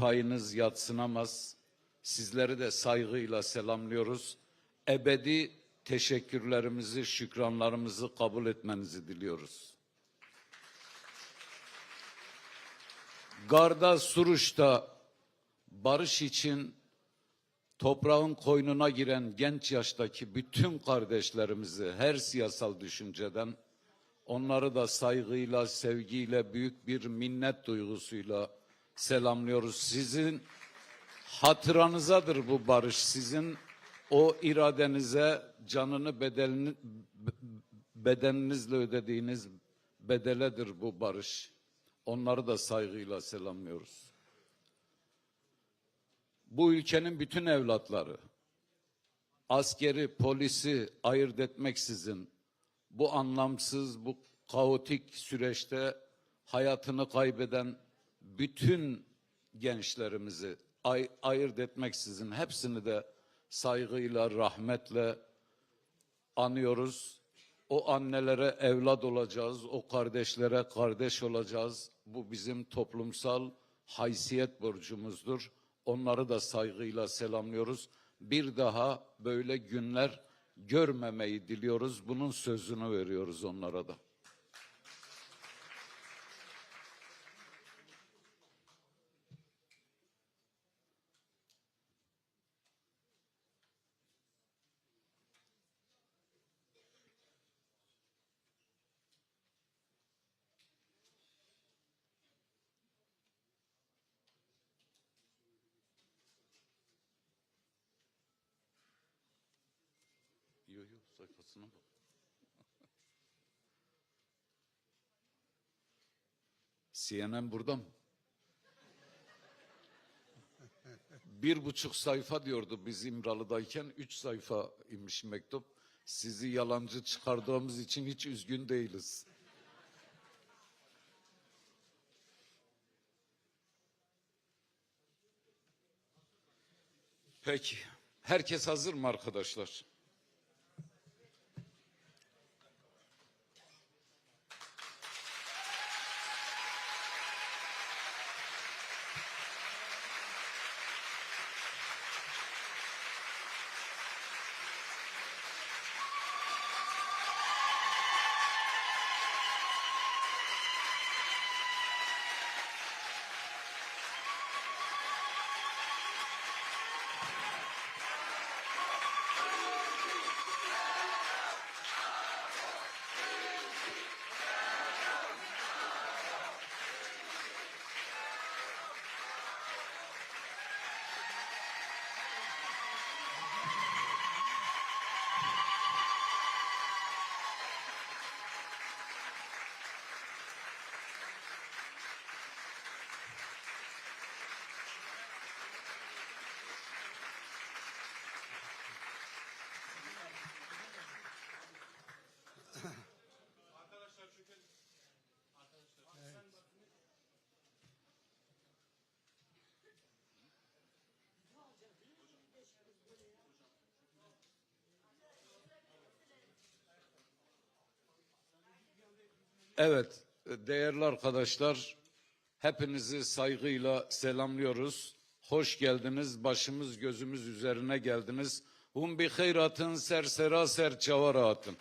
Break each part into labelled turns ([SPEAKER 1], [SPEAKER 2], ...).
[SPEAKER 1] payınız yatsınamaz. Sizleri de saygıyla selamlıyoruz. Ebedi teşekkürlerimizi, şükranlarımızı kabul etmenizi diliyoruz. Garda, Suruç'ta barış için toprağın koynuna giren genç yaştaki bütün kardeşlerimizi her siyasal düşünceden onları da saygıyla, sevgiyle, büyük bir minnet duygusuyla selamlıyoruz. Sizin hatıranızadır bu barış. Sizin o iradenize, canını bedelini, bedeninizle ödediğiniz bedeledir bu barış. Onları da saygıyla selamlıyoruz. Bu ülkenin bütün evlatları, askeri, polisi ayırt etmeksizin bu anlamsız, bu kaotik süreçte hayatını kaybeden bütün gençlerimizi ay, ayırt etmeksizin hepsini de saygıyla, rahmetle anıyoruz. O annelere evlat olacağız, o kardeşlere kardeş olacağız. Bu bizim toplumsal haysiyet borcumuzdur. Onları da saygıyla selamlıyoruz. Bir daha böyle günler görmemeyi diliyoruz. Bunun sözünü veriyoruz onlara da. Bak. CNN burada mı? Bir buçuk sayfa diyordu biz İmralı'dayken. Üç sayfa imiş mektup. Sizi yalancı çıkardığımız için hiç üzgün değiliz. Peki. Herkes hazır mı arkadaşlar? Evet, değerli arkadaşlar, hepinizi saygıyla selamlıyoruz. Hoş geldiniz, başımız gözümüz üzerine geldiniz. Hum bi hayratın sersera serçavara atın.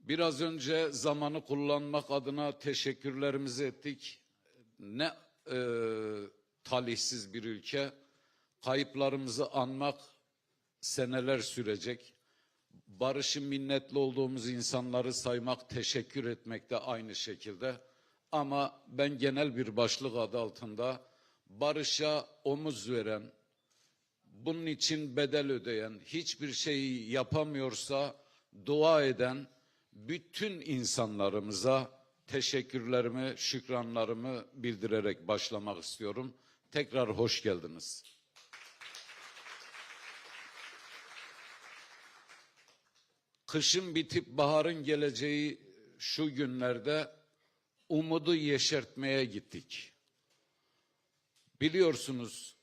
[SPEAKER 1] Biraz önce zamanı kullanmak adına teşekkürlerimizi ettik. Ne e, talihsiz bir ülke. Kayıplarımızı anmak seneler sürecek. Barışı minnetli olduğumuz insanları saymak, teşekkür etmek de aynı şekilde. Ama ben genel bir başlık adı altında barışa omuz veren, bunun için bedel ödeyen, hiçbir şeyi yapamıyorsa dua eden bütün insanlarımıza teşekkürlerimi, şükranlarımı bildirerek başlamak istiyorum. Tekrar hoş geldiniz. Kışın bitip baharın geleceği şu günlerde umudu yeşertmeye gittik. Biliyorsunuz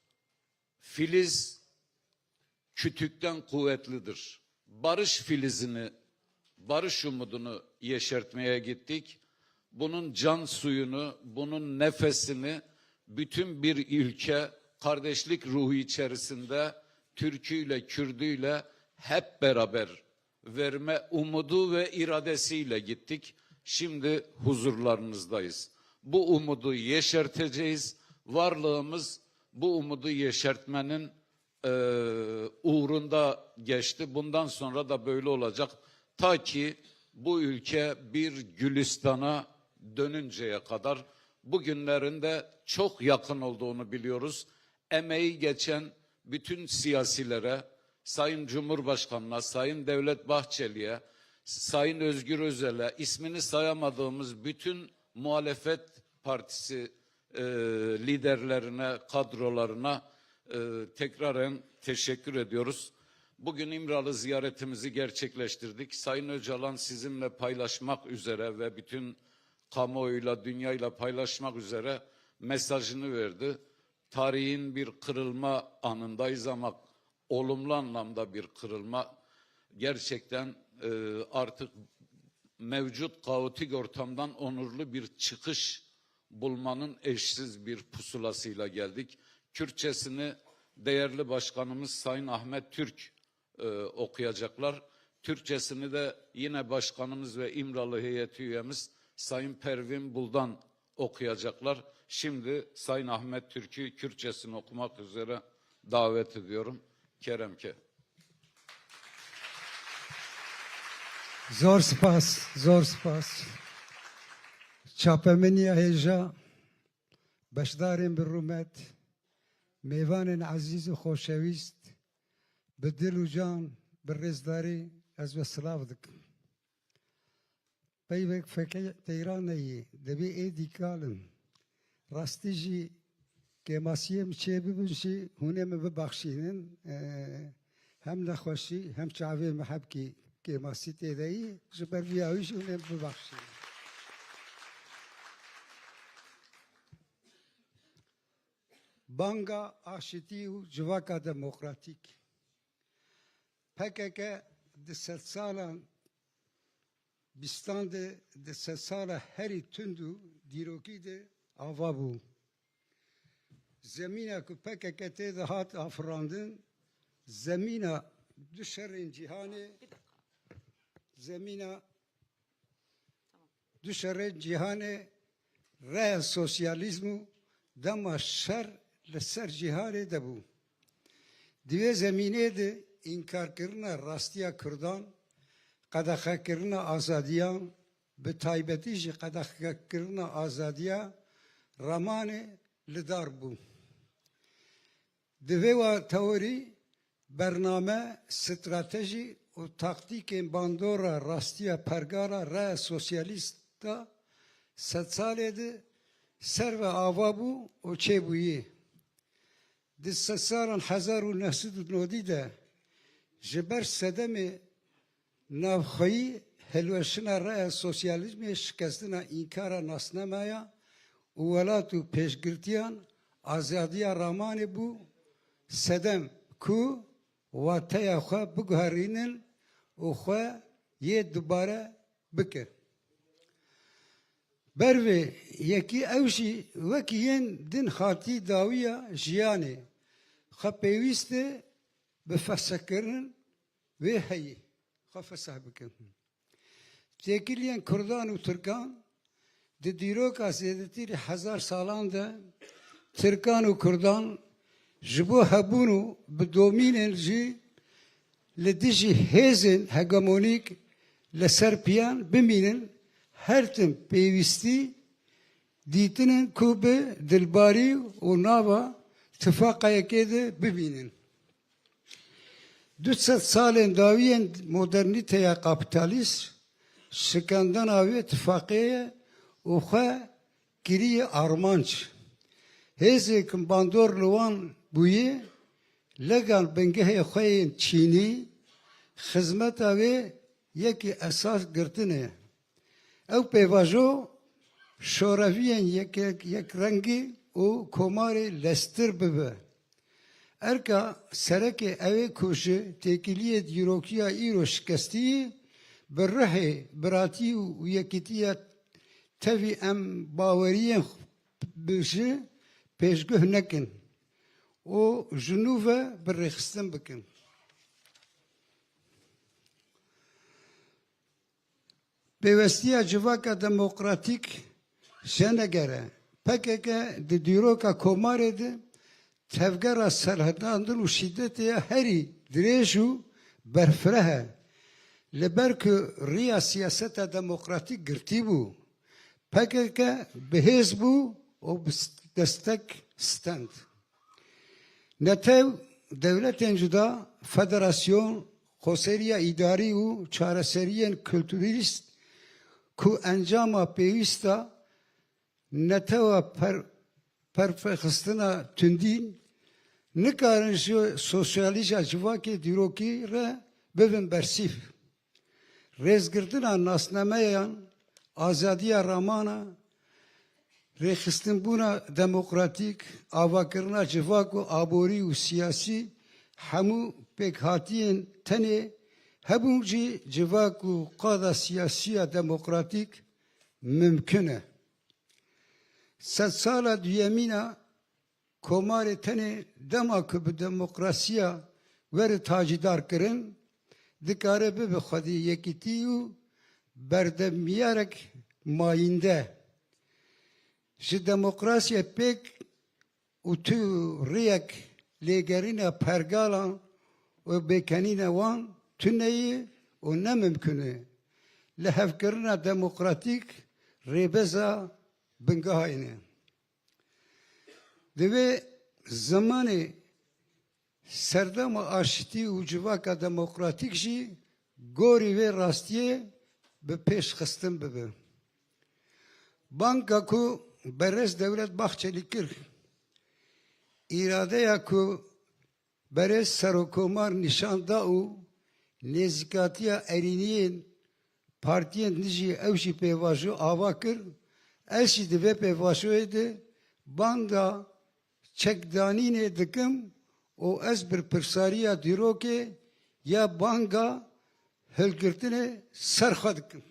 [SPEAKER 1] filiz kütükten kuvvetlidir. Barış filizini, barış umudunu yeşertmeye gittik. bunun can suyunu, bunun nefesini bütün bir ülke kardeşlik ruhu içerisinde Türküyle, Kürdüyle hep beraber verme umudu ve iradesiyle gittik. Şimdi huzurlarınızdayız. Bu umudu yeşerteceğiz. Varlığımız bu umudu yeşertmenin eee, uğrunda geçti. Bundan sonra da böyle olacak. Ta ki bu ülke bir Gülistan'a dönünceye kadar bugünlerinde çok yakın olduğunu biliyoruz. Emeği geçen bütün siyasilere, Sayın Cumhurbaşkanı'na, Sayın Devlet Bahçeli'ye, Sayın Özgür Özel'e, ismini sayamadığımız bütün muhalefet partisi e, liderlerine, kadrolarına e, tekraren teşekkür ediyoruz. Bugün İmralı ziyaretimizi gerçekleştirdik. Sayın Öcalan sizinle paylaşmak üzere ve bütün kamuoyuyla, dünyayla paylaşmak üzere mesajını verdi. Tarihin bir kırılma anındayız ama olumlu anlamda bir kırılma. Gerçekten e, artık mevcut kaotik ortamdan onurlu bir çıkış bulmanın eşsiz bir pusulasıyla geldik. Kürtçesini değerli başkanımız Sayın Ahmet Türk e, okuyacaklar. Türkçesini de yine başkanımız ve İmralı heyeti üyemiz Sayın Pervin Buldan okuyacaklar. Şimdi Sayın Ahmet Türk'ü Kürtçesini okumak üzere davet ediyorum. کردم
[SPEAKER 2] که زور سپاس زور سپاس چاپمنی هیجا بشداریم برومت میوان عزیز و خوشویست به دل و جان به رزداری از وسلاف دکم پیوک فکر تیران دبی ایدی کالم راستی جی çê bibin jî hûn ê min bibexşînin hem nexweşî hem çavê me hebkî kemasî têdeyî ji ber vîya wî jî hûn ê min bibexşînin Banga aşitî û civaka demokratîk PKK de di sed sala herî tund û dîrokî de ava bû. Zemîna ku PKK tê de hat afirandin, zemîna du şerên cîhanê zemîna du şerên cîhanê reya sosyalizm û dema şer li ser cîhanê de bû. Divê zemînê de înkarkirina rastiya Kurdan, qedexekirina azadiyan, bi taybetî jî qedexekirina azadiya Ramanê li dar. Divê wa teorî bername, stratejî û taktîkên bandora rastiya pergara da sed salê de ser ve ava bû û çêbûyê. Di sed salan hezar û nehsed û nodî de ji ber sedemê navxweyî helweşina reya sosyalîzmê şikestina înkara nasnamaya û welat û pêşgirtiyan azadiya Ramanê bû sedem ku wateya xwe biguherînin û xwe yê dubare bike. Bervê yekî ew jî wekî yên din xatî dawiya jiyanê xwe pêwîst e bi fesehkirin wê heyê xwe feseh bikin. Têkiliyên Kurdan û Tirkan di dîroka zêdetî hezar salan de Tirkan û Kurdan ji bo hebûn û bi domînên jî li dijî hêzên hegemonîk li ser piyan bimînin her tim pêwîstî dîtinin ku bi dilbarî û nava tifaqayekê de bibînin. Du sed salên dawiyên modernîteya kapitalîst şikandina wê armanc. Hêzên bandor bûye legal bingehê xwe yên Çînî xizmeta wê yekî esas girtinê. Ew pêvajo şoreviyên yek yekrengî û komarê lestir bibe. Erka serekê ew ê ku ji têkiliyê dîrokiya îro şikestiyê bi rihê biratî û yekîtiya tevî em baweriyên bijî pêşguh nekin û ji nû ve bi rêxistin bikin. Pêwestiya civaka demokratîk jenegere PKK di dîroka komarê de tevgera serhedandin û şîddetê herî dirêj û berfireh e. Li ber ku rêya siyaseta demokratîk girtî bû, PKK bihêz bû û destek stend. Netew devletên cuda, federasyon, xoseriya îdarî û çareseriyên kültürîst ku encama pêwîsta netewa per, perfexistina tundîn nikarin ji sosyalîja civakê dîrokî re bibin bersîv. Rêzgirtina nasnameyan, azadiya ramana, rêxistinbûna demokratîk, avakirina civak û aborî û siyasî hemû pêkhatiyên tenê hebûn jî civak û qada siyasiya demokratîk mümkün e. Sed sala duyemîna komarê tenê dema ku bi demokrasiya werî tacidar kirin, dikare bibe xwedî yekîtî û berdemiyarek mayînde. Ji demokrasiye pêk û tu rêyek pergalan û bêkenîna wan tuneyê û nemimkün e. Li hevkirina demokratîk rêbeza bingehayîn e. Di vê zamanê serdema aşitî û civaka demokratîk jî gorî vê rastiyê bi pêşxistin bibe. Banka ku berez devlet Bahçeli kir, îradeya ku berez serokomar nişan da û nêzîkatiya erîniyên partiyên dijî ew jî pêvajo ava kir, ez jî di vê pêvajoyê de banda çekdanînê dikim û ez bir pirsariya dîrokê ya banga serxwe dikim.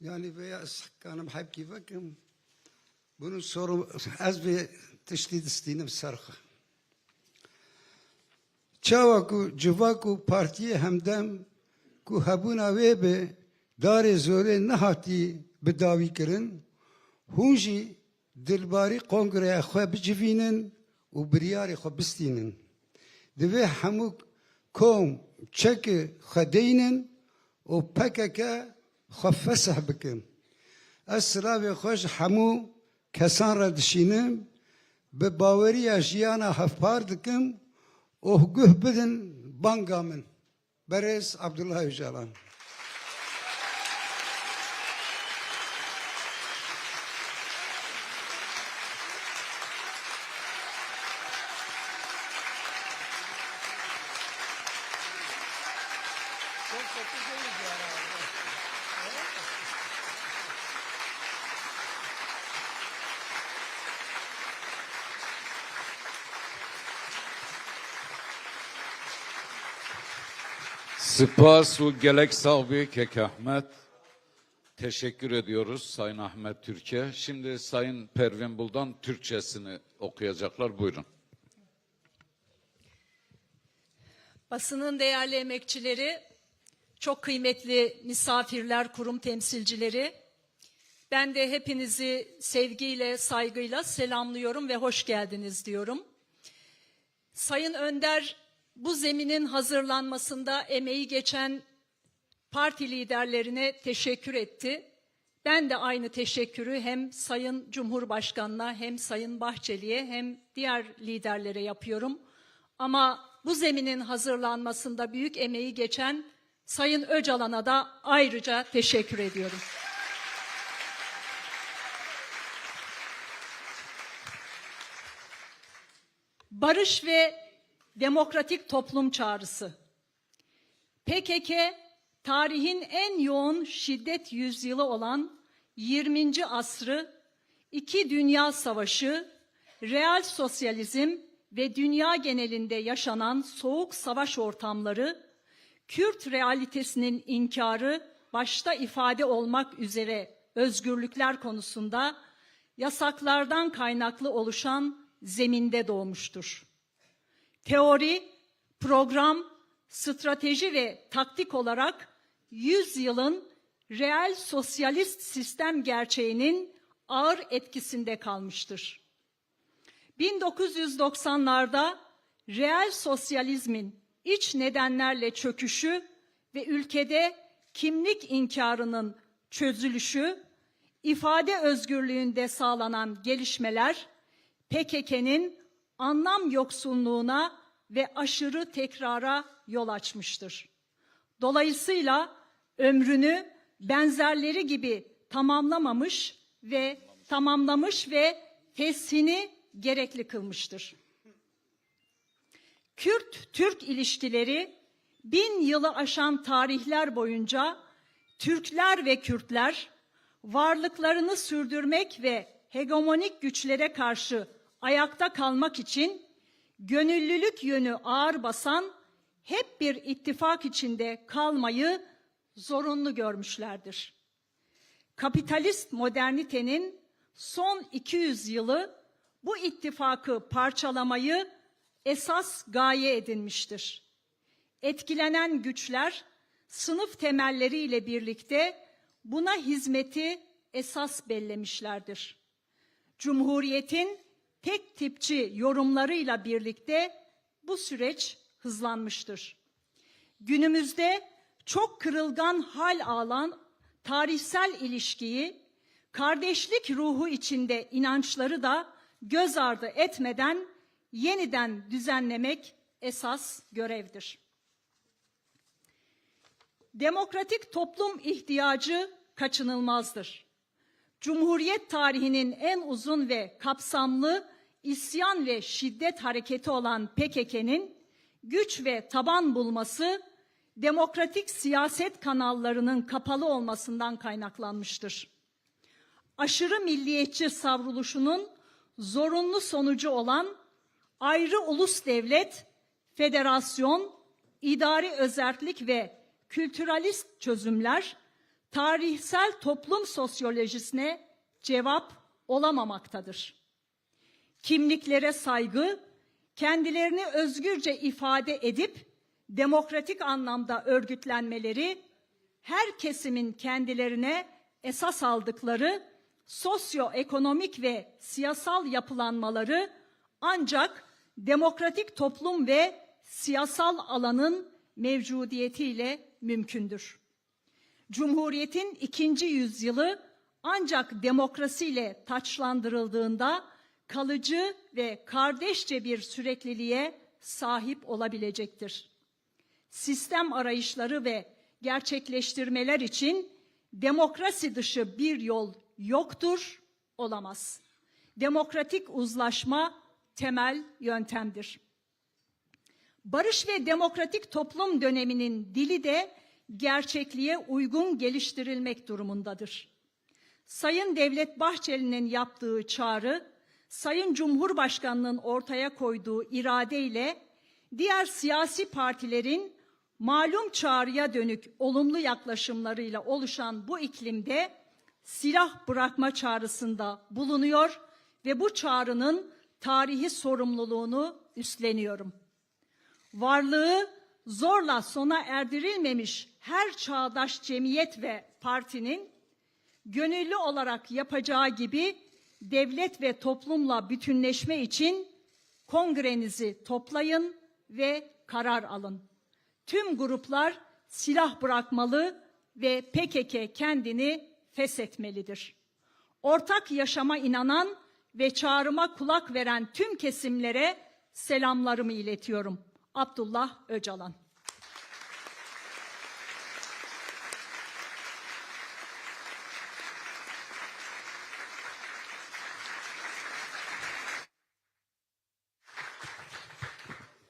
[SPEAKER 2] Yani veya kanım hep vekim. Bunun soru az bir tişti distînim serxwe. Çawa ku civa ku partiye hemdem ku hebûna wê bi darê zorê nehatî bi dawî kirin, hûn jî dilbarî kongreya xwe bicivînin û biryarê xwe bistînin. Di vê hemû kom çekê xwe deynin û pekeke xwe feseh bikin. Silavê xwe ji hemû kesan re dişînim, bi baweriya jiyana hevpar dikim û guh bidin banga min. Berêz Abdullah Öcalan.
[SPEAKER 1] Spas ve gelek sahibi Kek Ahmet. Teşekkür ediyoruz Sayın Ahmet Türkiye. Şimdi Sayın Pervin Buldan Türkçesini okuyacaklar. Buyurun.
[SPEAKER 3] Basının değerli emekçileri, çok kıymetli misafirler, kurum temsilcileri, ben de hepinizi sevgiyle, saygıyla selamlıyorum ve hoş geldiniz diyorum. Sayın Önder, bu zeminin hazırlanmasında emeği geçen parti liderlerine teşekkür etti. Ben de aynı teşekkürü hem Sayın Cumhurbaşkanı'na hem Sayın Bahçeli'ye hem diğer liderlere yapıyorum. Ama bu zeminin hazırlanmasında büyük emeği geçen Sayın Öcalan'a da ayrıca teşekkür ediyorum. Barış ve demokratik toplum çağrısı. PKK tarihin en yoğun şiddet yüzyılı olan 20. asrı iki dünya savaşı, real sosyalizm ve dünya genelinde yaşanan soğuk savaş ortamları, Kürt realitesinin inkarı başta ifade olmak üzere özgürlükler konusunda yasaklardan kaynaklı oluşan zeminde doğmuştur. Teori, program, strateji ve taktik olarak 100 yılın reel sosyalist sistem gerçeğinin ağır etkisinde kalmıştır. 1990'larda reel sosyalizmin iç nedenlerle çöküşü ve ülkede kimlik inkarının çözülüşü, ifade özgürlüğünde sağlanan gelişmeler PKK'nın anlam yoksunluğuna ve aşırı tekrara yol açmıştır. Dolayısıyla ömrünü benzerleri gibi tamamlamamış ve tamamlamış ve feshini gerekli kılmıştır. Kürt-Türk ilişkileri bin yılı aşan tarihler boyunca Türkler ve Kürtler varlıklarını sürdürmek ve hegemonik güçlere karşı ayakta kalmak için gönüllülük yönü ağır basan hep bir ittifak içinde kalmayı zorunlu görmüşlerdir. Kapitalist modernitenin son 200 yılı bu ittifakı parçalamayı esas gaye edinmiştir. Etkilenen güçler sınıf temelleriyle birlikte buna hizmeti esas bellemişlerdir. Cumhuriyetin tek tipçi yorumlarıyla birlikte bu süreç hızlanmıştır. Günümüzde çok kırılgan hal alan tarihsel ilişkiyi kardeşlik ruhu içinde inançları da göz ardı etmeden yeniden düzenlemek esas görevdir. Demokratik toplum ihtiyacı kaçınılmazdır. Cumhuriyet tarihinin en uzun ve kapsamlı isyan ve şiddet hareketi olan PKK'nın güç ve taban bulması demokratik siyaset kanallarının kapalı olmasından kaynaklanmıştır. Aşırı milliyetçi savruluşunun zorunlu sonucu olan ayrı ulus devlet, federasyon, idari özerklik ve kültüralist çözümler tarihsel toplum sosyolojisine cevap olamamaktadır. Kimliklere saygı, kendilerini özgürce ifade edip demokratik anlamda örgütlenmeleri, her kesimin kendilerine esas aldıkları sosyoekonomik ve siyasal yapılanmaları ancak demokratik toplum ve siyasal alanın mevcudiyetiyle mümkündür. Cumhuriyetin ikinci yüzyılı ancak demokrasiyle taçlandırıldığında kalıcı ve kardeşçe bir sürekliliğe sahip olabilecektir. Sistem arayışları ve gerçekleştirmeler için demokrasi dışı bir yol yoktur, olamaz. Demokratik uzlaşma temel yöntemdir. Barış ve demokratik toplum döneminin dili de gerçekliğe uygun geliştirilmek durumundadır. Sayın Devlet Bahçeli'nin yaptığı çağrı, Sayın Cumhurbaşkanı'nın ortaya koyduğu iradeyle diğer siyasi partilerin malum çağrıya dönük olumlu yaklaşımlarıyla oluşan bu iklimde silah bırakma çağrısında bulunuyor ve bu çağrının tarihi sorumluluğunu üstleniyorum. Varlığı zorla sona erdirilmemiş her çağdaş cemiyet ve partinin gönüllü olarak yapacağı gibi devlet ve toplumla bütünleşme için kongrenizi toplayın ve karar alın. Tüm gruplar silah bırakmalı ve PKK kendini feshetmelidir. Ortak yaşama inanan ve çağrıma kulak veren tüm kesimlere selamlarımı iletiyorum. Abdullah Öcalan.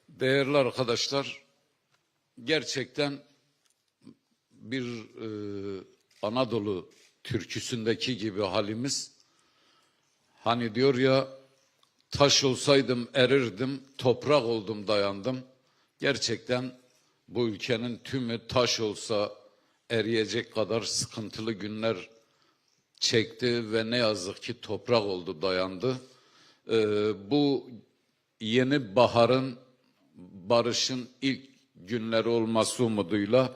[SPEAKER 1] Değerli arkadaşlar, gerçekten bir e, Anadolu türküsündeki gibi halimiz. Hani diyor ya, taş olsaydım erirdim, toprak oldum dayandım. Gerçekten bu ülkenin tümü taş olsa eriyecek kadar sıkıntılı günler çekti ve ne yazık ki toprak oldu dayandı. Ee, bu yeni baharın barışın ilk günleri olması umuduyla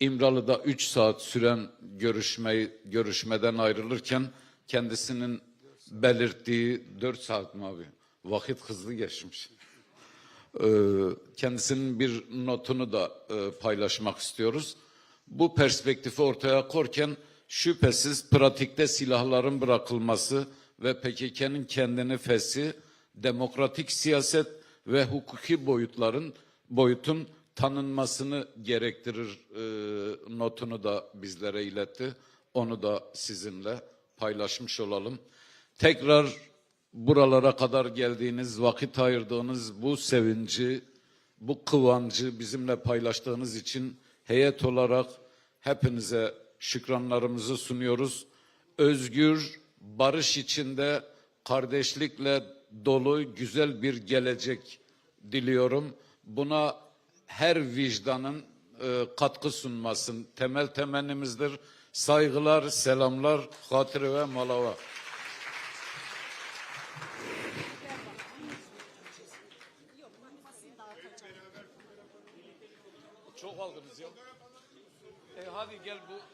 [SPEAKER 1] İmralı'da 3 saat süren görüşmeyi görüşmeden ayrılırken kendisinin belirttiği 4 saat mi abi? Vakit hızlı geçmiş. Ee, kendisinin bir notunu da e, paylaşmak istiyoruz. Bu perspektifi ortaya korken şüphesiz pratikte silahların bırakılması ve PKK'nın kendini feshi, demokratik siyaset ve hukuki boyutların boyutun tanınmasını gerektirir e, notunu da bizlere iletti. Onu da sizinle paylaşmış olalım. Tekrar buralara kadar geldiğiniz, vakit ayırdığınız bu sevinci, bu kıvancı bizimle paylaştığınız için heyet olarak hepinize şükranlarımızı sunuyoruz. Özgür, barış içinde kardeşlikle dolu güzel bir gelecek diliyorum. Buna her vicdanın e, katkı sunmasın temel temennimizdir. Saygılar, selamlar, hatırı ve malava. Çok